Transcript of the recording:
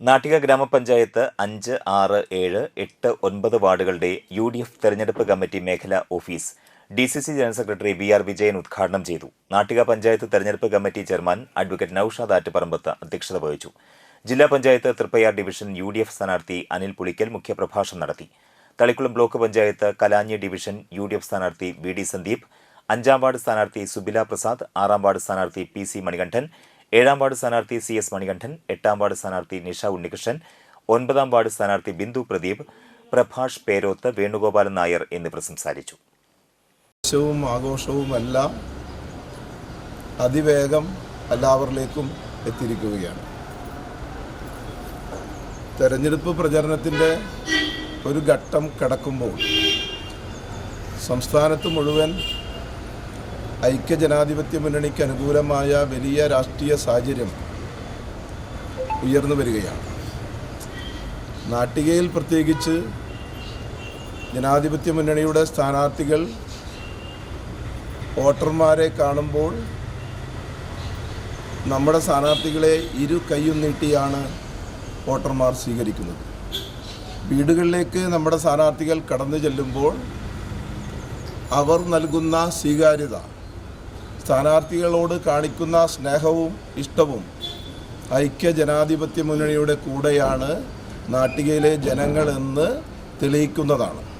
നാട്ടിക ഗ്രാമപഞ്ചായത്ത് അഞ്ച് ആറ് ഏഴ് എട്ട് ഒൻപത് വാർഡുകളുടെ യു ഡി എഫ് തെരഞ്ഞെടുപ്പ് കമ്മിറ്റി മേഖലാ office D C C general secretary B R Vijayan ഉദ്ഘാടനം ചെയ്തു. നാട്ടിക പഞ്ചായത്ത് തെരഞ്ഞെടുപ്പ് committee chairman advocate Naushad Attuparambath അധ്യക്ഷത വഹിച്ചു. ജില്ലാ panchayat Triprayar division U D F സ്ഥാനാർത്ഥി അനിൽ പുളിക്കൽ മുഖ്യപ്രഭാഷണം നടത്തി. Thalikulam block panchayat Kalanji division U D F സ്ഥാനാർത്ഥി വി ഡി സന്ദീപ് അഞ്ചാം വാർഡ് സ്ഥാനാർത്ഥി സുബില പ്രസാദ് ആറാം വാർഡ് സ്ഥാനാർത്ഥി പി സി മണികണ്ഠൻ ഏഴാം വാർഡ് സ്ഥാനാർത്ഥി സി എസ് മണികണ്ഠൻ എട്ടാം വാർഡ് സ്ഥാനാർത്ഥി നിഷ ഉണ്ണികൃഷ്ണൻ ഒൻപതാം വാർഡ് സ്ഥാനാർത്ഥി ബിന്ദു പ്രദീപ് പ്രഭാഷ് പേരോത്ത് വേണുഗോപാലൻ നായർ എന്നിവർ സംസാരിച്ചു. ആഘോഷവും എല്ലാം അതിവേഗം എല്ലാവരിലേക്കും എത്തിയിരിക്കുകയാണ്. തെരഞ്ഞെടുപ്പ് പ്രചരണത്തിന്റെ ഒരു ഘട്ടം കടക്കുമ്പോൾ സംസ്ഥാനത്ത് മുഴുവൻ ഐക്യജനാധിപത്യ മുന്നണിക്ക് അനുകൂലമായ വലിയ രാഷ്ട്രീയ സാഹചര്യം ഉയർന്നു വരികയാണ്. നാട്ടികയിൽ പ്രത്യേകിച്ച് ജനാധിപത്യ മുന്നണിയുടെ സ്ഥാനാർത്ഥികൾ വോട്ടർമാരെ കാണുമ്പോൾ നമ്മുടെ സ്ഥാനാർത്ഥികളെ ഇരു കൈയും നീട്ടിയാണ് വോട്ടർമാർ സ്വീകരിക്കുന്നത്. വീടുകളിലേക്ക് നമ്മുടെ സ്ഥാനാർത്ഥികൾ കടന്നു ചെല്ലുമ്പോൾ അവർ നൽകുന്ന സ്വീകാര്യത സ്ഥാനാർത്ഥികളോട് കാണിക്കുന്ന സ്നേഹവും ഇഷ്ടവും ഐക്യ ജനാധിപത്യ മുന്നണിയുടെ കൂടെയാണ് നാട്ടികയിലെ ജനങ്ങളെന്ന് തെളിയിക്കുന്നതാണ്.